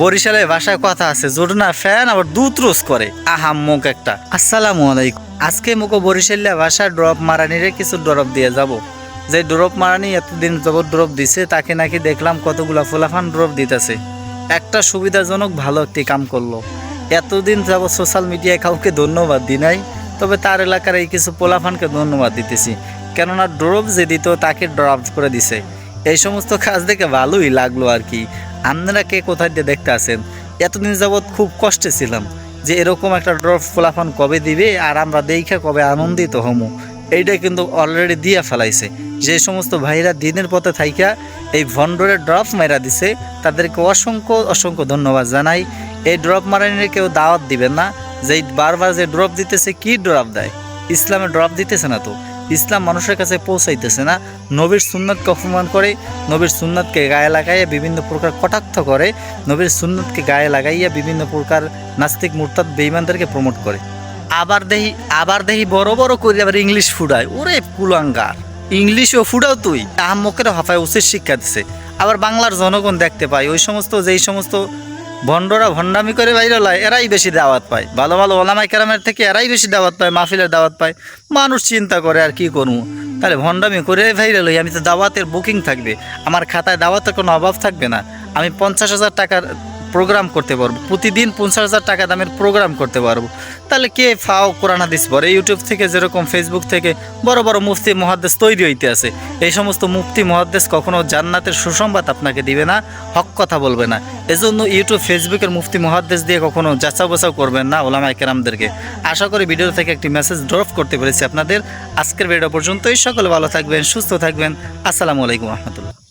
বরিশালের ভাষায় কথা আছে জোডনা ফ্যান আবার দুধ রোজ করে। আহাম মুখ একটা। আসসালামু আলাইকুম। আজকে মুখো বরিশালিয়া ভাষায় ড্রপ মারানিরে কিছু ড্রপ দিয়ে যাব। যে ড্রপ মারানি এতদিন যাবত ড্রপ দিছে, তাকে নাকি দেখলাম কতগুলা ফুলাফান ড্রপ দিতেছে। একটা সুবিধাজনক ভালো একটি কাম করল। এতদিন যাব সোশ্যাল মিডিয়ায় কাউকে ধন্যবাদ দিই নাই, তবে তার এলাকার এই কিছু পোলাফানকে ধন্যবাদ দিতেছি। কেননা ড্রপ যে দিত, তাকে ড্রপ করে দিছে। এই সমস্ত কাজ দেখে ভালোই লাগল আর কি। আপনারা কে কোথায় দিয়ে দেখতে আসেন এতদিন যাবৎ খুব কষ্টে ছিলাম যে এরকম একটা ড্রপ ফলাফান কবে দিবে আর আমরা দেখে কবে আনন্দিত হমু। এইটা কিন্তু অলরেডি দিয়ে ফেলাইছে। যে সমস্ত ভাইরা দিনের পথে থাইকা এই ভন্ডরের ড্রপ মেরা দিছে, তাদেরকে অসংখ্য অসংখ্য ধন্যবাদ জানাই। এই ড্রপ মারানির কেউ দাওয়াত দিবেন না। যে বারবার যে ড্রপ দিতেছে, কি ড্রপ দেয়? ইসলামে ড্রপ দিতেছে না তো। ইসলাম মানুষের কাছে পৌঁছাইতেছে না। নবীর সুন্নতকে অপমান করে, নবীর সুন্নতকে গায়ে লাগাইয়া বিভিন্ন প্রকার কটাক্ষ করে, নবীর সুন্নতকে গায়ে লাগাইয়া বিভিন্ন প্রকার নাস্তিক, মুরতাদ বেইমানদেরকে প্রমোট করে। আবার দেহি আবার দেহি বড় বড় করে আবার ইংলিশ ফুডায় ওরে কুলাঙ্গার ইংলিশও ফুডাও তুই। আহম্মকের হাফায় উচিত শিক্ষা দিছে। আবার বাংলার জনগণ দেখতে পায়, ওই সমস্ত, যেই সমস্ত ভণ্ডরা ভণ্ডামি করে বাইরে লয় এরাই বেশি দাওয়াত পায়। ভালো ভালো ওলামাই কেরামের থেকে এরাই বেশি দাওয়াত পায়, মাহফিলের দাওয়াত পায়। মানুষ চিন্তা করে আর কি করব? তাহলে ভণ্ডামি করে ভাইরাল লই, আমি তো দাওয়াতের বুকিং থাকবে। আমার খাতায় দাওয়াতের কোনো অভাব থাকবে না। আমি পঞ্চাশ হাজার টাকার প্রোগ্রাম করতে পারব। প্রতিদিন পঞ্চাশ হাজার টাকা দামের প্রোগ্রাম করতে পারব। তাহলে কে ফাও কোরআন হাদিস পড়ে? ইউটিউব থেকে যেরকম ফেসবুক থেকে বড় বড় মুফতি মহাদ্দেশ তৈরি হইতে আছে। এই সমস্ত মুফতি মহাদ্দেশ কখনো জান্নাতের সুসংবাদ আপনাকে দিবে না, হক কথা বলবে না। এজন্য ইউটিউব ফেসবুকের মুফতি মহাদ্দেশ দিয়ে কখনো যাচাও বাছাও করবেন না ওলামা কেরামদেরকে। আশা করি ভিডিও থেকে একটি মেসেজ ড্রপ করতে পেরেছি আপনাদের। আজকের ভিডিও পর্যন্তই। সকলে ভালো থাকবেন, সুস্থ থাকবেন। আসসালামু আলাইকুম রহমতুল্লাহ।